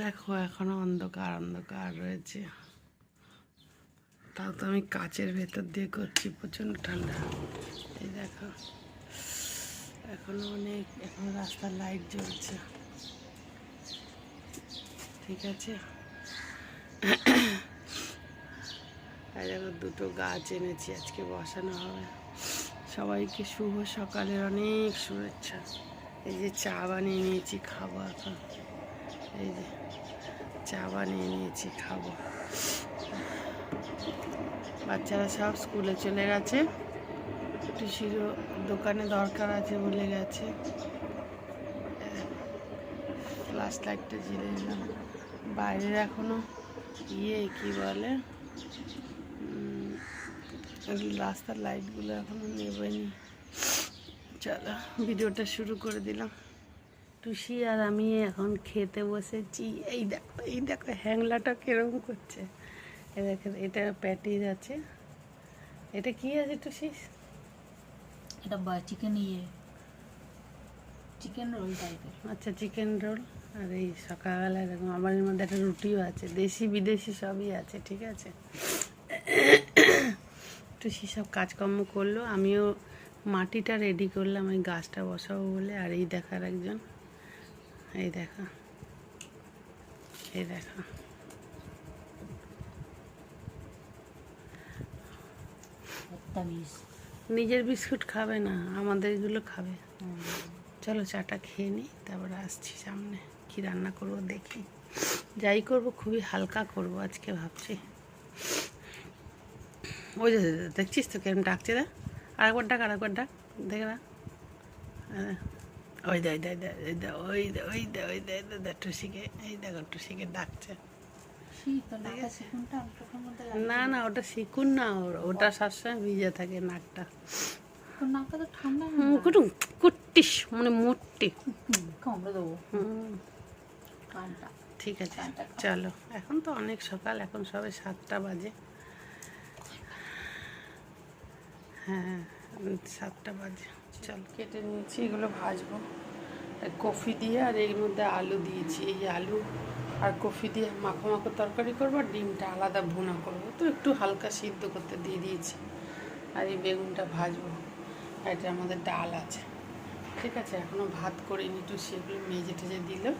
দেখো, এখনও অন্ধকার অন্ধকার রয়েছে। তাও তো আমি কাচের ভেতর দিয়ে করছি, প্রচণ্ড ঠান্ডা। এই দেখো, এখনও অনেক, এখন রাস্তার লাইট জ্বলছে। ঠিক আছে? দুটো গাছ এনেছি, আজকে বসানো হবে। সবাইকে শুভ সকালের অনেক শুভেচ্ছা। এই যে চা বানিয়ে নিয়েছি, খাব এখন। এই যে, চা বানিয়ে নিয়েছি, খাব। বাচ্চারা সব স্কুলে চলে গেছে। টুসিরও দোকানে দরকার আছে বলে গেছে। ফ্লাশ লাইটটা জ্বেলে নিলাম বাইরের এখনও ইয়ে কি বলে? রাস্তার লাইটগুলো এখনও নেবেনি। চলো, ভিডিওটা শুরু করে দিলাম। টুসি আর আমি এখন খেতে বসেছি। এই দেখো এই দেখো হ্যাংলাটা কীরকম করছে। এই দেখেন এটা প্যাটিস আছে। এটা কি আছে টুসি? এটা বা চিকেন ইয়ে। চিকেন রোল টাইপের আচ্ছা চিকেন রোল আর এই সকালবেলা এরকম আমার মধ্যে একটা রুটিও আছে। দেশি বিদেশি সবই আছে ঠিক আছে? টুসি সব কাজকর্ম করল। আমিও মাটিটা রেডি করলাম এই গাছটা বসাবো বলে। আর এই দেখার একজন। এই দেখা। এই দেখা। নিজের বিস্কুট খাবে না আমাদের এগুলো খাবে। চলো চাটা খেয়ে নিই তারপরে আসছি সামনে। কি রান্না করব দেখি। যাই করব খুবই হালকা করব আজকে ভাবছি। ওই যে দেখছিস তো কেমন ডাকছে দা আরেকবার ডাক আরেকবার ডাক। দেখে না। ওই দে ওই দে ওই দে ওই দে ওই দে ওই দে ওই দে টুসিকে এই দেখো টুসিকে ডাকছে। না না ওটা শিখুন না ওটা সবসময় ভিজে থাকে নাকটা। নাকটা তো ঠান্ডা কুটুম কুট্টিস মানে মোট্টি। কামড়ে দেবো। ঠিক আছে চলো। এখন তো অনেক সকাল এখন সবে সাতটা বাজে। হ্যাঁ সাতটা বাজে। চল কেটে নিয়েছি, এগুলো ভাজবো। কফি দিয়ে, আর এর মধ্যে আলু দিয়েছি। এই আলু আর কফি দিয়ে মাখো মাখো তরকারি করব, আর ডিমটা আলাদা ভুনা করব। তো একটু হালকা সিদ্ধ করতে দিয়ে দিয়েছি। আর এই বেগুনটা ভাজবো। এটা আমাদের ডাল আছে। ঠিক আছে এখনও ভাত করিনি, একটু সেগুলো মেজে টেজে দিলেও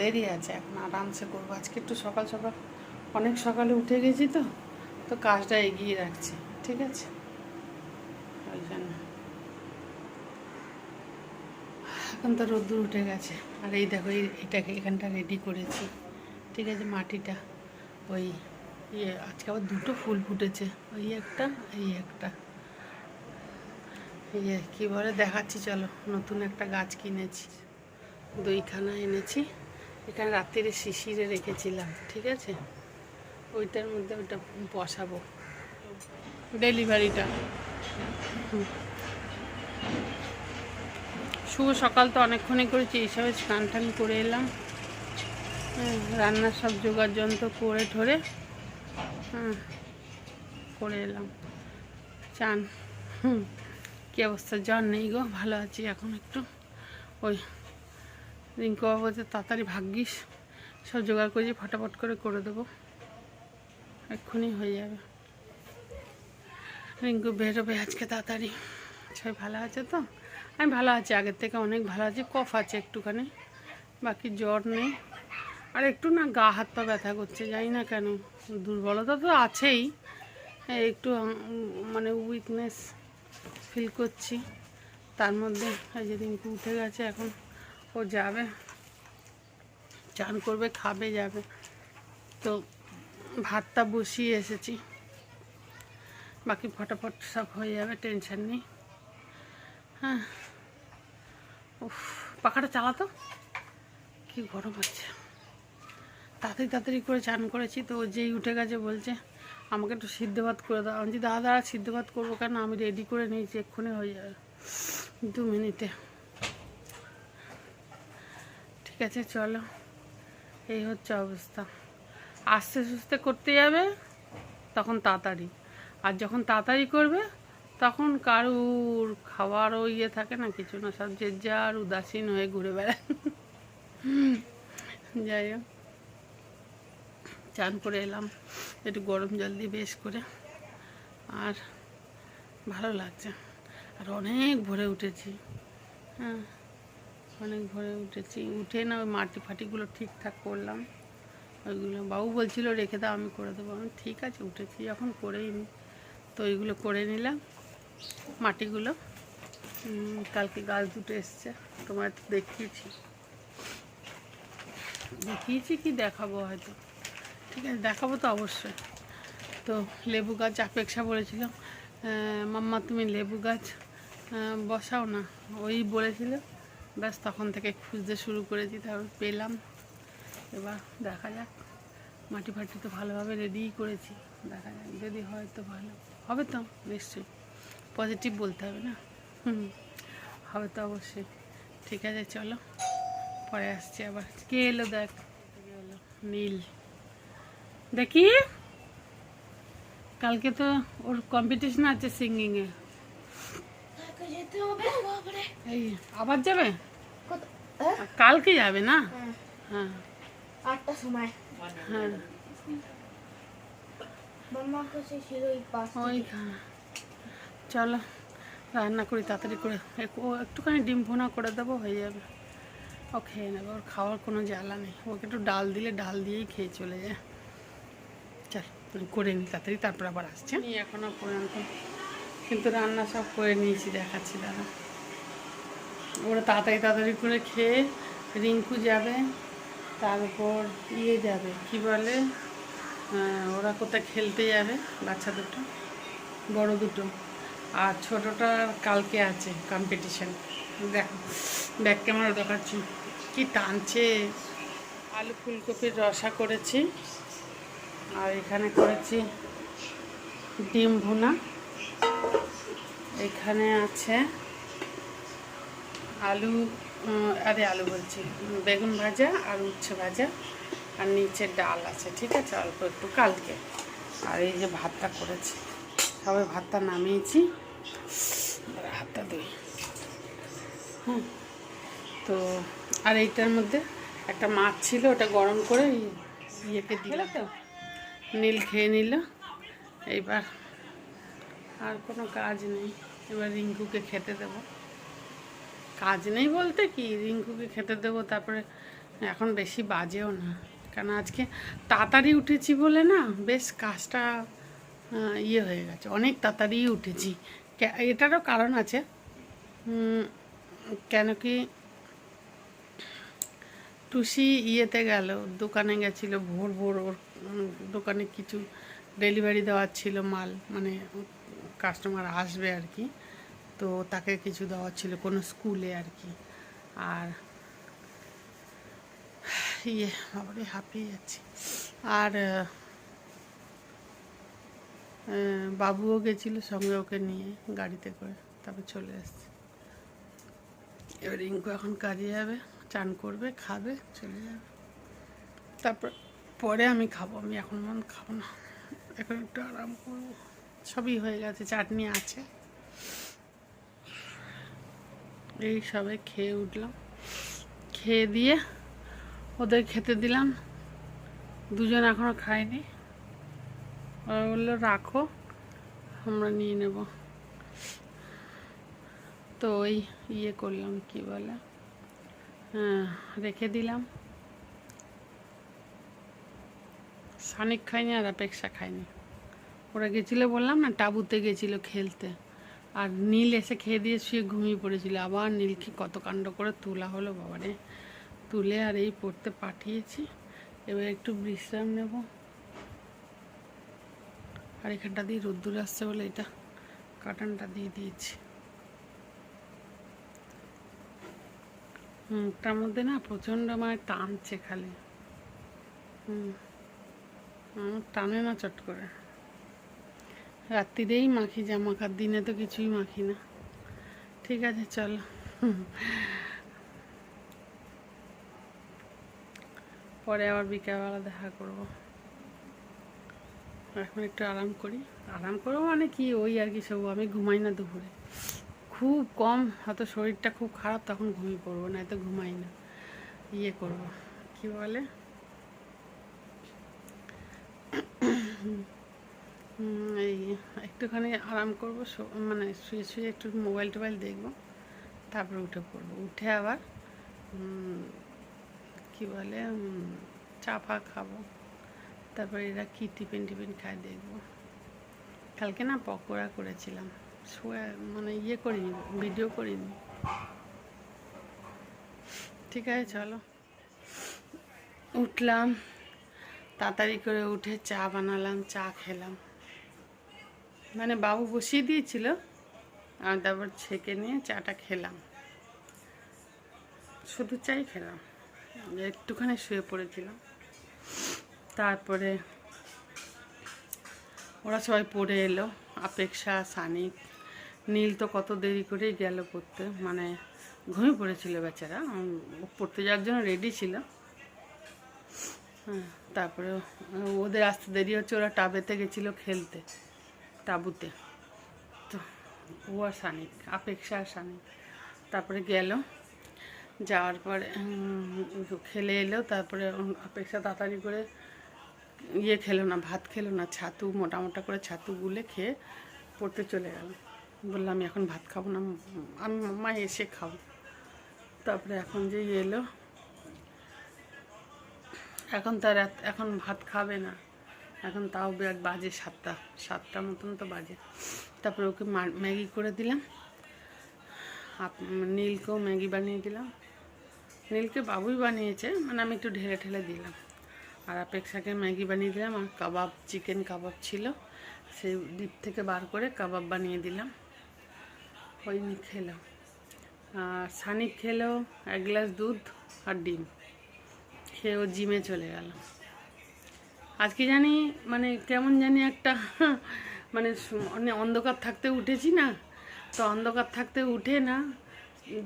দেরি আছে, এখন আরামসে করব। আজকে একটু সকাল সকাল, অনেক সকালে উঠে গেছি তো তো কাজটা এগিয়ে রাখছি। ঠিক আছে? ওই জন্য। এখন তো রোদ্দুর উঠে গেছে। আর এই দেখো এটাকে এখানটা রেডি করেছি। ঠিক আছে, মাটিটা। ওই ইয়ে আজকে আবার দুটো ফুল ফুটেছে। ওই একটা, এই একটা। ইয়ে কী বলে? দেখাচ্ছি, চলো। নতুন একটা গাছ কিনেছি। দইখানা এনেছি। এখানে রাত্রিরে শিশিরে রেখেছিলাম, ঠিক আছে? ওইটার মধ্যে ওইটা বসাবো। ডেলিভারিটা হুম। শুভ সকাল তো অনেকক্ষণই করেছি এইসবে স্নান টান করে এলাম। রান্নার সব জোগাড় যন্ত্র করে ঠরে হ্যাঁ করে এলাম। চান কী অবস্থা? জ্বর নেই গো, ভালো আছি এখন একটু। ওই রিঙ্কু বাবু তাড়াতাড়ি ভাগ্যিস, সব জোগাড় করেছি, ফটাফট করে করে দেবো। এক্ষুনি হয়ে যাবে। রিঙ্কু বেরোবে আজকে তাড়াতাড়ি। সবাই ভালো আছে তো? আমি ভালো আছি, আগের থেকে অনেক ভালো আছি, কফ আছে একটুখানি, বাকি জ্বর নেই। আর একটু না গা হাত পা ব্যথা করছে, জানি না কেন, দুর্বলতা তো আছেই। একটু মানে উইকনেস ফিল করছি। তার মধ্যে এই যে রিঙ্কু উঠে গেছে, এখন ও যাবে, চান করবে, খাবে, যাবে। তো ভাতটা বসিয়ে এসেছি। বাকি ফটাফট সব হয়ে যাবে, টেনশন নেই। হ্যাঁ। উফ, পাখাটা চালাতো? কি গরম হচ্ছে। তাড়াতাড়ি তাড়াতাড়ি করে চান করেছি তো যেই উঠে গেছে বলছে, আমাকে একটু সিদ্ধ ভাত করে দাও। আমি দাদা দাদা সিদ্ধ ভাত করব কেন? আমি রেডি করে নিয়েছি, এক্ষুনি হয়ে যাবে। দু মিনিটে। ঠিক আছে, চলো। এই হচ্ছে অবস্থা। আস্তে সুস্তে করতে যাবে, তখন তাড়াতাড়ি। আর যখন তাড়াতাড়ি করবে তখন কারুর খাওয়ারও ইয়ে থাকে না, কিছু না, সব যে যার উদাসীন হয়ে ঘুরে বেড়ায়। যাই হোক, চান করে এলাম, একটু গরম জল দিয়ে বেশ করে। আর ভালো লাগছে। আর অনেক ভরে উঠেছি। হ্যাঁ অনেক ভোরে উঠেছি। উঠে না ওই মাটি ফাটিগুলো ঠিকঠাক করলাম। ওইগুলো বাবু বলছিল, রেখে দাও, আমি করে দেবো। আমি ঠিক আছে, উঠেছি যখন করেই নি। তো ওইগুলো করে নিলাম। মাটিগুলো। কালকে গাছ দুটো এসছে তোমার দেখিয়েছি। দেখিয়েছি কি দেখাবো হয়তো। ঠিক আছে, দেখাবো তো অবশ্যই। তো লেবু গাছ আপেক্ষা বলেছিল মাম্মা তুমি লেবু গাছ বসাও না। ওই বলেছিল, ব্যাস তখন থেকে খুঁজতে শুরু করেছি, তারপর পেলাম। এবার দেখা যাক। মাটি ফাটি তো ভালোভাবে রেডিই করেছি। দেখা যাক, যদি হয় তো ভালো। হবে তো, নিশ্চয়ই। পজিটিভ বলতে হবে না? হুম হবে তো অবশ্যই। ঠিক আছে চলো। পরে আসছি আবার। কে এলো দেখ? নীল। দেখি। কালকে তো ওর কম্পিটিশন আছে সিঙ্গিংয়ে এই আবার যাবে? কালকে যাবে না? হ্যাঁ। হ্যাঁ আটটার সময়। হ্যাঁ। মাম্মার কাছে ছিল ওই পাঁচ ওই চলো রান্না করি, তাড়াতাড়ি করে। ও একটুখানি ডিম ভুনা করে দেবো, হয়ে যাবে। ও খেয়ে নেবে, ওর খাওয়ার কোনো জ্বালা নেই। ওকে একটু ডাল দিলে, ডাল দিয়েই খেয়ে চলে যায়। চল, আমি করে নিই তাড়াতাড়ি, তারপর আবার আসছে নিই এখনও পর্যন্ত কিন্তু রান্না সব করে নিয়েছি, দেখাচ্ছি দাদা। ওরা তাড়াতাড়ি তাড়াতাড়ি করে খেয়ে রিঙ্কু যাবে তারপর ইয়ে যাবে, কি বলে? ওরা কোথায় খেলতে যাবে, বাচ্চা দুটো, বড় দুটো। আর ছোটোটা কালকে আছে কম্পিটিশন দেখো ব্যাক ক্যামেরা দেখাচ্ছি? কি টানছে? আলু ফুলকপির রসা করেছি। আর এখানে করেছি ডিম ভুনা। এখানে আছে আলু আরে আলু বলছি, বেগুন ভাজা আর উচ্ছে ভাজা। আর নিচে ডাল আছে, ঠিক আছে? অল্প একটু কালকে। আর এই যে ভাতটা করেছি সবাই ভাতটা নামিয়েছি। হাতটা হুম। তো, আর এইটার মধ্যে একটা মাছ ছিল, ওটা গরম করে ইয়েকে দিলে তো, নীল খেয়ে নিল। এইবার আর কোনো কাজ নেই। এবার রিঙ্কুকে খেতে দেবো। কাজ নেই বলতে কি? রিঙ্কুকে খেতে দেবো, তারপরে এখন বেশি বাজেও না। কারণ আজকে তাড়াতাড়ি উঠেছি বলে না, বেশ কাজটা ইয়ে হয়ে গেছে। অনেক তাড়াতাড়ি উঠেছি। এটারও কারণ আছে। কেন কি টুসি ইয়েতে গেল, দোকানে গেছিল, ভোর ভোর ওর দোকানে কিছু ডেলিভারি দেওয়ার ছিল মাল মানে কাস্টমার আসবে আর কি। তো তাকে কিছু দেওয়ার ছিল কোনো স্কুলে আর কি। আর ইয়ে বাবারে, হাঁপিয়ে যাচ্ছি। আর বাবুও গেছিল সঙ্গে ওকে নিয়ে গাড়িতে করে, তারপর চলে এসছে এবার রিঙ্কু এখন কাজে যাবে, চান করবে, খাবে, চলে যাবে। তারপর, পরে আমি খাব, আমি এখন মন খাব না। এখন একটু আরাম করব। সবই হয়ে গেছে, চাটনি আছে। এই সবে খেয়ে উঠলাম। খেয়ে দিয়ে ওদের খেতে দিলাম। দুজন এখনও খায়নি। ওরা বলল রাখো, আমরা নিয়ে নেব। তো ওই ইয়ে করলাম, কি বলে? হ্যাঁ রেখে দিলাম। সানিক খাইনি আর অপেক্ষা খাইনি ওরা গেছিল বললাম না, টাবুতে গেছিল খেলতে। আর নীল এসে খেয়ে দিয়ে শুয়ে ঘুমিয়ে পড়েছিল। আবার নীলকে কত কাণ্ড করে তোলা হলো, বাবারে। তুলে আর এই পড়তে পাঠিয়েছি। এবার একটু বিশ্রাম নেব। আর এখানটা দিয়ে রোদ্দুর আসছে বলে এটা কাটানটা দিয়ে দিয়েছি। তার মধ্যে না প্রচণ্ড মানে টানছে খালি। হুম টানে না চট করে। রাত্রিরেই মাখি জামা দিনে তো কিছুই মাখি না। ঠিক আছে, চলো। পরে আবার বিকালবেলা দেখা করব। এখন একটু আরাম করি। আরাম করব মানে কি? ওই আর কি সব, আমি ঘুমাই না দুপুরে। খুব কম, হয়তো শরীরটা খুব খারাপ, তখন ঘুমিয়ে পড়ব না তো ঘুমাই না। ইয়ে করব। কি বলে? এই একটুখানি আরাম করব মানে শুয়ে শুয়ে একটু মোবাইল টোবাইল দেখব, তারপরে উঠে পড়ব। উঠে আবার কি বলে চা ফা খাব। তারপরে এরা কি টিফিন টিফিন খায় দেখব। কালকে না পকোড়া করেছিলাম। শুয়ে মানে ইয়ে করিনি, ভিডিও করিনি। ঠিক আছে, চলো। উঠলাম, তাড়াতাড়ি করে উঠে চা বানালাম, চা খেলাম। মানে বাবু বসিয়ে দিয়েছিল আমি তারপর ছেঁকে নিয়ে চাটা খেলাম। শুধু চাই খেলাম, একটুখানি শুয়ে পড়েছিলাম। তারপরে ওরা সবাই পড়ে এলো। আপেক্ষা সানিক নীল তো কত দেরি করেই গেল পড়তে। মানে ঘুমিয়ে পড়েছিল বেচারা। পড়তে যাওয়ার জন্য রেডি ছিল। হ্যাঁ, তারপরে ওদের আসতে দেরি হচ্ছে। ওরা টাবেতে গেছিল খেলতে তাঁবুতে। তো ও আর সানিক আপেক্ষা আর সানিক। তারপরে গেল। যাওয়ার পরে খেলে এলো। তারপরে অপেক্ষা তাড়াতাড়ি করে ইয়ে খেলো না, ভাত খেলো না, ছাতু মোটা মোটা করে ছাতু গুলে খেয়ে পড়তে চলে গেল। বললাম আমি এখন ভাত খাব না, আমি মা এসে খাব। তারপরে এখন যে এলো, এখন তার এখন ভাত খাবে না। এখন তাও বিরাট বাজে সাতটা সাতটা মতন তো বাজে। তারপরে ওকে ম্যাগি করে দিলাম। নীলকেও ম্যাগি বানিয়ে দিলাম। নীলকে বাবুই বানিয়েছে মানে আমি একটু ঢেলে ঢেলে দিলাম। আর অপেক্ষাকে ম্যাগি বানিয়ে দিলাম, আর কাবাব, চিকেন কাবাব ছিল। সেই ডিপ থেকে বার করে কাবাব বানিয়ে দিলাম। ওই খেলো আর সানি খেলো এক গ্লাস দুধ আর ডিম। খেয়ে ও জিমে চলে গেল। আজকে জানি মানে কেমন জানি একটা মানে অন্ধকার থাকতে উঠেছি না? তো অন্ধকার থাকতে উঠে না,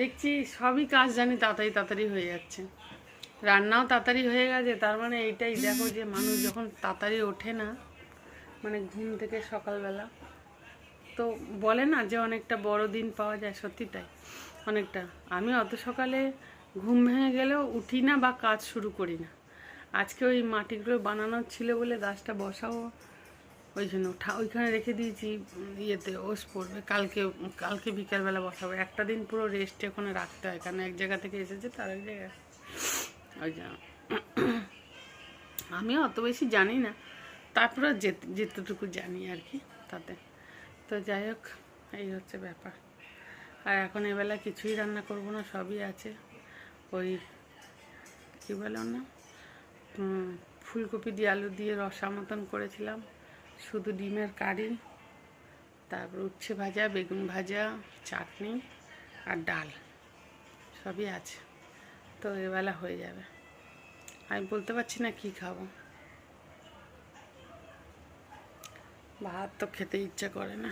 দেখছি সবই কাজ জানি তাড়াতাড়ি তাড়াতাড়ি হয়ে যাচ্ছে। রান্নাও তাড়াতাড়ি হয়ে গেছে, তার মানে এইটাই। দেখো যে মানুষ যখন তাড়াতাড়ি ওঠে না মানে ঘুম থেকে সকালবেলা, তো বলে না যে অনেকটা বড় দিন পাওয়া যায়, সত্যি তাই, অনেকটা। আমি অত সকালে ঘুম ভেঙে গেলেও উঠি না বা কাজ শুরু করি না। আজকে ওই মাটিগুলো বানানোর ছিল বলে গাছটা বসাও, ওই জন্য ওইখানে রেখে দিয়েছি, ইয়েতে ওস পড়বে, কালকে কালকে বিকালবেলা বসাবো। একটা দিন পুরো রেস্টে ওখানে রাখতে হয়, কারণ এক জায়গা থেকে এসেছে, তার এক জায়গায় ওই জন্য আমিও অত বেশি জানি না। তারপরে যেতে, যেতটুকু জানি আর কি তাতে। তো যাই হোক, এই হচ্ছে ব্যাপার। আর এখন এবেলা কিছুই রান্না করব না, সবই আছে। ওই কী বলে না ফুলকপি দিয়ে আলু দিয়ে রসা মতন করেছিলাম। শুধু ডিমের কারি, তারপর উচ্ছে ভাজা, বেগুন ভাজা, চাটনি আর ডাল। সবই আছে। তো এবেলা হয়ে যাবে। আমি বলতে পারছি না কি খাব। ভাত তো খেতে ইচ্ছা করে না।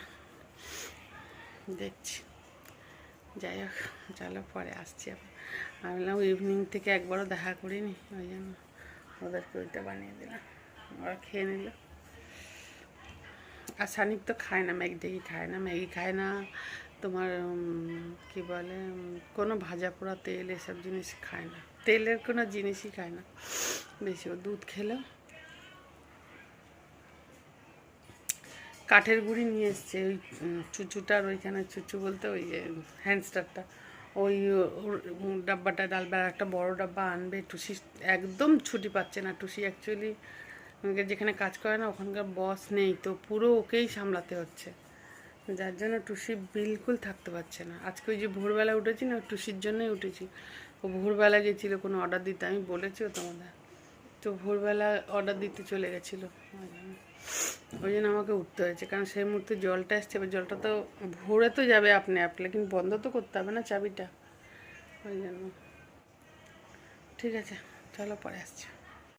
দেখছি। যাই হোক, চলো পরে আসছি আবার। আমি বললাম ইভিনিং থেকে একবারও দেখা করিনি, ওই জন্য ওদেরকে ওইটা বানিয়ে দিলাম। ওরা খেয়ে নিল। আর সানিক তো খায় না, ম্যাগি ট্যাগি খায় না, ম্যাগি খায় না। তোমার কি বলে কোনো ভাজা পোড়া তেল এসব জিনিস খায় না। তেলের কোনো জিনিসই খায় না। বেশি দুধ খেলো কাঠের গুঁড়ি নিয়ে এসছে ওই চুচুটার ওইখানে, চুচু বলতে ওই যে হ্যান্ডস্টারটা। ওই ডাব্বাটা ডালবার একটা বড় ডাব্বা আনবে। টুসি একদম ছুটি পাচ্ছে না। টুসি অ্যাকচুয়ালি যেখানে কাজ করে না, ওখানকার বস নেই। তো পুরো ওকেই সামলাতে হচ্ছে। যার জন্য টুসি বিলকুল থাকতে পারছে না। আজকে ওই যে ভোরবেলা উঠেছি না, টুসির জন্যই উঠেছি। ও ভোরবেলা গেছিল, কোনো অর্ডার দিতে। আমি বলেছিও তোমাদের। তো ভোরবেলা অর্ডার দিতে চলে গেছিল। ওই জন্য আমাকে উঠতে হয়েছে, কারণ সেই মুহূর্তে জলটা এসছে। এবার জলটা তো ভরে তো যাবে আপনি আপনি কিন্তু বন্ধ তো করতে হবে না চাবিটা। ওই জন্য। ঠিক আছে, চলো পরে আসছি।